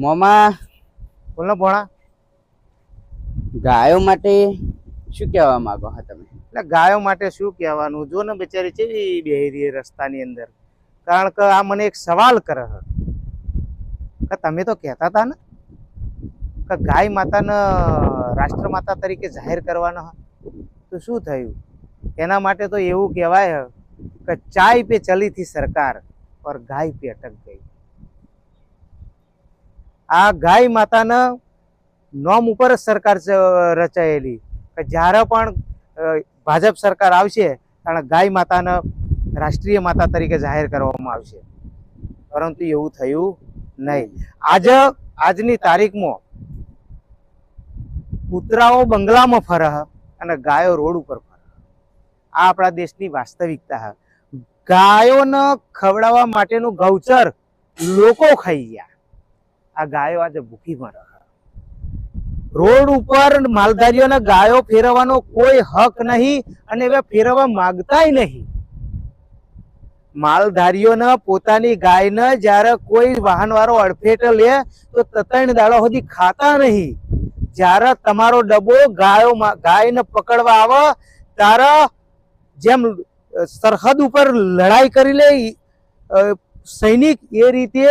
મોમાં. બોલો ભોણા. ગાયો માટે શું કહેવા માંગો હા તમે? એટલે ગાયો માટે શું કહેવાનું? જો ને બિચારી કેવી બેહી રહી રસ્તાની અંદર. કારણ કે આ મને એક સવાલ કરે કે તમે તો કહેતા હતા ને કે ગાય માતાને રાષ્ટ્રમાતા તરીકે જાહેર કરવાનો હા. તો શું થયું? એના માટે તો એવું કહેવાય કે ચાય પે ચલી થી સરકાર પર ગાય પે અટક ગઈ. આ ગાય માતાના નોમ ઉપર જ સરકાર રચાયેલી. જ્યારે પણ ભાજપ સરકાર આવશે, ત્યારે ગાય માતાને રાષ્ટ્રીય માતા તરીકે જાહેર કરવામાં આવશે. પરંતુ એવું થયું નહીં. આજે, આજની તારીખમાં કૂતરાઓ બંગલામાં ફરહ અને ગાયો રોડ ઉપર ફરહ આ આપણા દેશની વાસ્તવિકતા ગાયોને ખવડાવવા માટેનું ગૌચર લોકો ખાઈ ગયા. આ ગાયો આજે ભૂખી મરે રોડ ઉપર માલધારીઓને ગાયો ફેરવવાનો કોઈ હક નહીં અને એવા ફેરવવા માંગતાય નહીં. માલધારીઓને પોતાની ગાયને જ્યારે કોઈ વાહનવાળો અડફેટ લે, તો તતણ દાડો સુધી ખાતા નહીં. જ્યારે તમારો ડબ્બો ગાયો ગાયને પકડવા આવે, ત્યારે જેમ સરહદ ઉપર લડાઈ કરી લે સૈનિક એ રીતે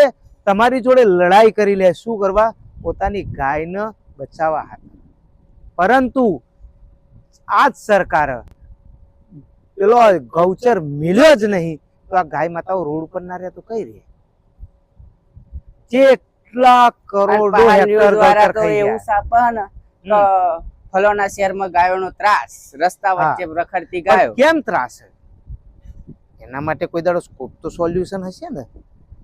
તમારી જોડે લડાઈ કરી લે શું કરવા? પોતાની ગાયને બચાવવા હતા પરંતુ આ જ સરકાર પેલો ગૌચર મિલ્યો જ નહીં તો આ ગાય માતાઓ રોડ ઉપર ના રહે તો કઈ રહે? કેટલા કરોડો હેક્ટર દ્વારા તો એવું ફલોના શહેરમાં ગાયોનો ત્રાસ રસ્તા વચ્ચે રખડતી ગાયો. કેમ ત્રાસ? એના માટે કોઈ દાડો સ્કોપ તો સોલ્યુશન હશે ને?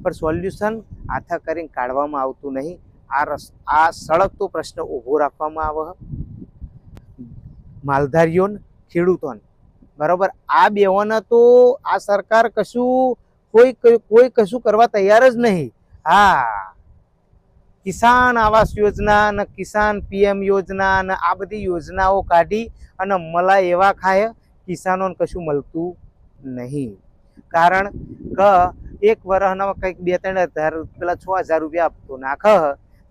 પણ સોલ્યુશન આથા કરીને કાઢવામાં આવતું નહીં. આ રસ આ સળગતો પ્રશ્ન ઊભો રાખવામાં આવે. માલધારીઓને, ખેડૂતોને. બરાબર? આ બેઓને તો આ સરકાર કશું કોઈ કોઈ કશું કરવા તૈયાર જ નહીં. હા. કિસાન આવાસ યોજના ને કિસાન પીએમ યોજના ને આ બધી યોજનાઓ કાઢી અને મલા એવા ખાય, કિસાનોને કશું મળતું નહીં. કારણ કે એક વરહનો કંઈક બે ત્રણ હજાર પેલા છ હજાર રૂપિયા આપતો નાખ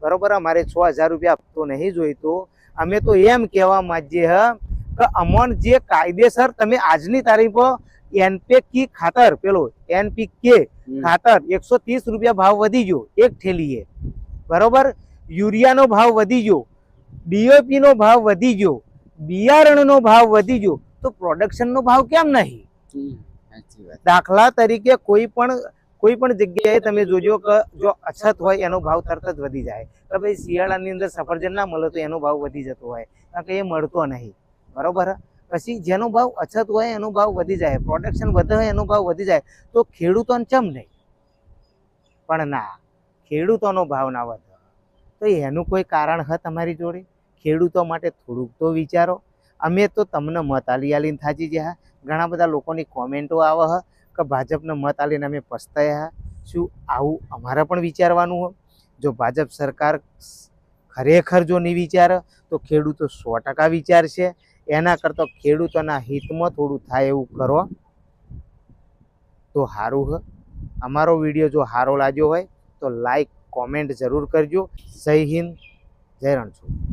બરોબર અમારે છ હજાર રૂપિયા આપતો નહીં જોઈતો. અમે તો એમ કહેવા માંગીએ હ કે અમોન જે કાયદેસર તમે આજની તારીખ એનપીકી ખાતર પેલો એનપી કે ખાતર એકસો ત્રીસ રૂપિયા ભાવ વધી ગયો એક ઠેલીએ. બરોબર? યુરિયાનો ભાવ વધી ગયો. ડીઓપીનો ભાવ વધી ગયો. બિયારણનો ભાવ વધી ગયો. તો પ્રોડક્શનનો ભાવ કેમ નહીં? દાખલા તરીકે કોઈ પણ કોઈ પણ જગ્યાએ તમે જોજો કે જો અછત હોય એનો ભાવ તરત જ વધી જાય. તો ભાઈ શિયાળાની અંદર સફરજન ના મળે તો એનો ભાવ વધી જતો હોય. કારણ કે એ મળતો નહીં. બરોબર? પછી જેનો ભાવ અછત હોય એનો ભાવ વધી જાય. પ્રોડક્શન વધે હોય એનો ભાવ વધી જાય. તો ખેડૂતોને ચમ નહીં? પણ ના, ખેડૂતોનો ભાવ ના વધે. તો એનું કોઈ કારણ હ તમારી જોડે? ખેડૂતો માટે થોડુંક તો વિચારો. અમે તો તમને મત આલી આલીને થાચી ગયા. ઘણા બધા લોકોની કોમેન્ટો આવે હ કે ભાજપને મત આલીને અમે પસ્તાયા શું આવું અમારે પણ વિચારવાનું હોય? જો ભાજપ સરકાર ખરેખર જો નહીં વિચારે, તો ખેડૂતો સો ટકા વિચારશે. એના કરતાં ખેડૂતોના હિતમાં થોડું થાય એવું કરો. તો સારું હ. અમારો વીડિયો જો સારો લાગ્યો હોય, તો લાઈક કોમેન્ટ જરૂર કરજો. જય હિન્દ. જય રણછોડ.